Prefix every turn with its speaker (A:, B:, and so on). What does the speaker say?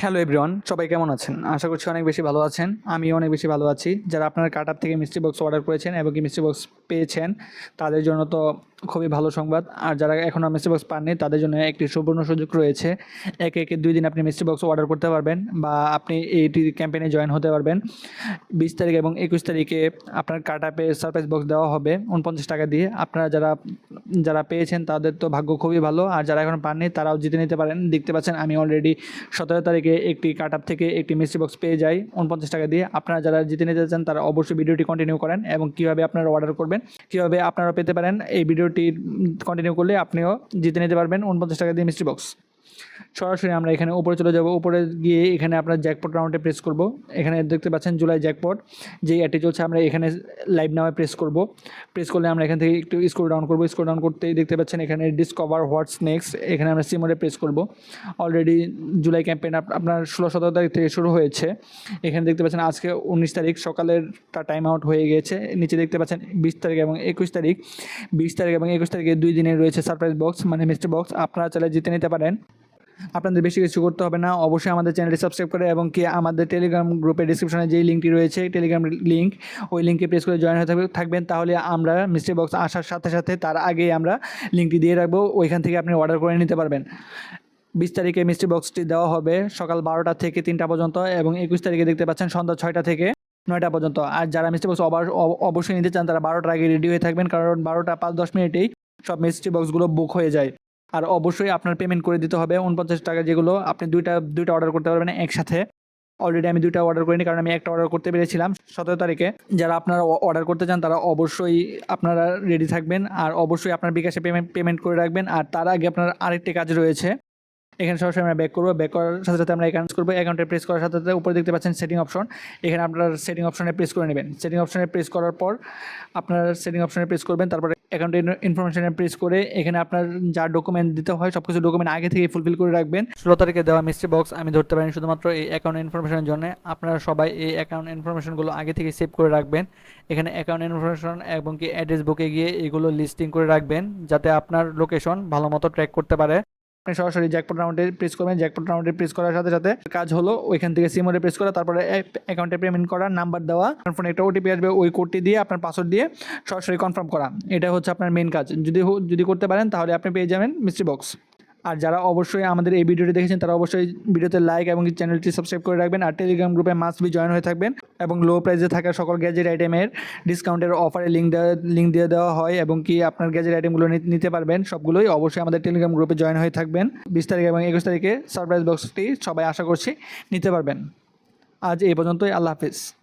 A: Hello everyone সবাই কেমন আছেন? আশা করছি অনেক বেশি ভালো আছেন। আমি অনেক বেশি ভালো আছি। যারা আপনারা কাট থেকে মিষ্টি বক্স অর্ডার করেছেন এবং কি মিষ্টি বক্স পেয়েছেন, তাদের জন্য তো খুবই ভালো সংবাদ। আর যারা এখনও মিষ্টি বক্স পাননি, তাদের জন্য একটি সুবর্ণ সুযোগ রয়েছে। একে একে দুই দিন আপনি মিষ্টি বক্স অর্ডার করতে পারবেন বা আপনি এইটি ক্যাম্পেইনে জয়েন হতে পারবেন। বিশ তারিখ এবং একুশ তারিখে আপনার কাটাপে সারপ্রাইজ বক্স দেওয়া হবে উনপঞ্চাশ টাকা দিয়ে। আপনারা যারা যারা পেয়েছেন তাদের তো ভাগ্য খুবই ভালো। আর যারা এখন পাননি, তারাও জিতে নিতে পারেন। দেখতে পাচ্ছেন আমি অলরেডি সতেরো তারিখে একটি কাট থেকে একটি মিষ্টি বক্স পেয়ে যাই উনপঞ্চাশ টাকা দিয়ে। আপনারা যারা জিতে নিতে চান, তারা অবশ্যই ভিডিওটি কন্টিনিউ করেন এবং কীভাবে আপনারা অর্ডার করবেন কীভাবে আপনারা পেতে পারেন এই ভিডিওটি কন্টিনিউ করলে আপনিও জিতে নিতে পারবেন। উনপঞ্চাশ টাকা দিয়ে মিস্ট্রি বক্স সরাসরি আমরা এখানে উপরে চলে যাব। উপরে গিয়ে এখানে আপনার জ্যাকপট রাউন্ডে প্রেস করব। এখানে দেখতে পাচ্ছেন জুলাই জ্যাকপট যে অ্যাডটি চলছে আমরা এখানে লাইভ নামে প্রেস করব। প্রেস করলে আমরা এখান থেকে একটু স্ক্রল ডাউন করব। স্ক্রল ডাউন করতেই দেখতে পাচ্ছেন এখানে ডিসকভার হোয়াটস নেক্সট এখানে আমরা সিমোডে প্রেস করব। অলরেডি জুলাই ক্যাম্পেইন আপনার ষোলো সতেরো তারিখ থেকে শুরু হয়েছে। এখানে দেখতে পাচ্ছেন আজকে উনিশ তারিখ সকালের টাইম আউট হয়ে গিয়েছে নিচে দেখতে পাচ্ছেন বিশ তারিখ এবং একুশ তারিখ। বিশ তারিখ এবং একুশ তারিখে দুই দিনে রয়েছে সারপ্রাইজ বক্স মানে মিস্টার বক্স আপনারা চাইলে জিতে নিতে পারেন। আপনাদের বেশি কিছু করতে হবে না। অবশ্যই আমাদের চ্যানেলটি সাবস্ক্রাইব করে এবং কি আমাদের টেলিগ্রাম গ্রুপের ডিসক্রিপশনে যেই লিঙ্কটি রয়েছে টেলিগ্রাম লিঙ্ক ওই লিঙ্কে প্রেস করে জয়েন হয়ে থাকবেন। তাহলে আমরা মিস্ট্রি বক্স আসার সাথে সাথে তার আগেই আমরা লিঙ্কটি দিয়ে রাখব। ওইখান থেকে আপনি অর্ডার করে নিতে পারবেন। বিশ তারিখে মিষ্টি বক্সটি দেওয়া হবে সকাল বারোটা থেকে তিনটা পর্যন্ত এবং একুশ তারিখে দেখতে পাচ্ছেন সন্ধ্যা ছয়টা থেকে নয়টা পর্যন্ত। আর যারা মিষ্টি বক্স অবশ্যই নিতে চান, তারা বারোটার আগে রেডি হয়ে থাকবেন, কারণ বারোটা পাঁচ দশ মিনিটেই সব মিষ্টি বক্সগুলো বুক হয়ে যায়। আর অবশ্যই আপনার পেমেন্ট করে দিতে হবে। উনপঞ্চাশ টাকা যেগুলো আপনি দুইটা দুইটা অর্ডার করতে পারবেন একসাথে। অলরেডি আমি দুইটা অর্ডার করিনি কারণ আমি একটা অর্ডার করতে পেরেছিলাম সতেরো তারিখে। যারা আপনারা অর্ডার করতে চান তারা অবশ্যই আপনারা রেডি থাকবেন আর অবশ্যই আপনার বিকাশে পেমেন্ট পেমেন্ট করে রাখবেন। আর তার আগে আপনার আরেকটি কাজ রয়েছে। এখানে সরাসরি আমরা ব্যাক করব। ব্যাক করার সাথে সাথে আমরা অ্যাকাউন্ট করব। অ্যাকাউন্টে প্রেস করার সাথে সাথে উপরে দেখতে পাচ্ছেন সেটিং অপশন এখানে আপনার সেটিং অপশনে প্রেস করে নেবেন। সেটিং অপশনে প্রেস করার পর আপনার সেটিং অপশনে প্রেস করবেন। তারপরে অ্যাকাউন্টের ইনফরমেশনে প্রেস করে এখানে আপনার যা ডকুমেন্ট দিতে হয় সব কিছু ডকুমেন্ট আগে থেকে ফুলফিল করে রাখবেন। ষোলো তারিখে দেওয়া মিস্ট্রি বক্স আমি ধরতে পারিনি শুধুমাত্র এই অ্যাকাউন্ট ইনফরমেশনের জন্য। আপনারা সবাই এই অ্যাকাউন্ট ইনফরমেশনগুলো আগে থেকে সেভ করে রাখবেন। এখানে অ্যাকাউন্ট ইনফরমেশন এবং কি অ্যাড্রেস বুকে গিয়ে এগুলো লিস্টিং করে রাখবেন, যাতে আপনার লোকেশন ভালো মতো ট্র্যাক করতে পারে। আপনি সরাসরি জ্যাকপট রাউন্ডে প্রেস করবেন। জ্যাকপট রাউন্ডে প্রেস করার সাথে সাথে কাজ হলো, ওইখান থেকে সিমোডে প্রেস করা, তারপরে অ্যাকাউন্টে পেমেন্ট করা নাম্বার দেওয়া ফোনে একটা ওটিপি আসবে, ওই কোডটি দিয়ে, আপনার পাসওয়ার্ড দিয়ে সরাসরি কনফার্ম করা। এটা হচ্ছে আপনার মেন কাজ। যদি যদি করতে পারেন, তাহলে আপনি পেয়ে যাবেন মিস্ট্রি বক্স আর যারা অবশ্যই আমাদের এই ভিডিওটি দেখেছেন, তারা অবশ্যই ভিডিওতে লাইক এবং চ্যানেলটি সাবস্ক্রাইব করে রাখবেন। আর টেলিগ্রাম গ্রুপে মাস্ট বি জয়েন হয়ে থাকবেন। এবং লো প্রাইসে থাকা সকল গ্যাজেট আইটেমের ডিসকাউন্টের অফারে লিঙ্ক দেওয়া লিঙ্ক দিয়ে দেওয়া হয় এবং কি আপনার গ্যাজেট আইটেমগুলো নিতে পারবেন সবগুলোই অবশ্যই আমাদের টেলিগ্রাম গ্রুপে জয়েন হয়ে থাকবেন। বিশ তারিখ এবং একুশ তারিখে সারপ্রাইজ বক্সটি সবাই আশা করছি নিতে পারবেন। আজ এই পর্যন্তই, আল্লাহ হাফিজ।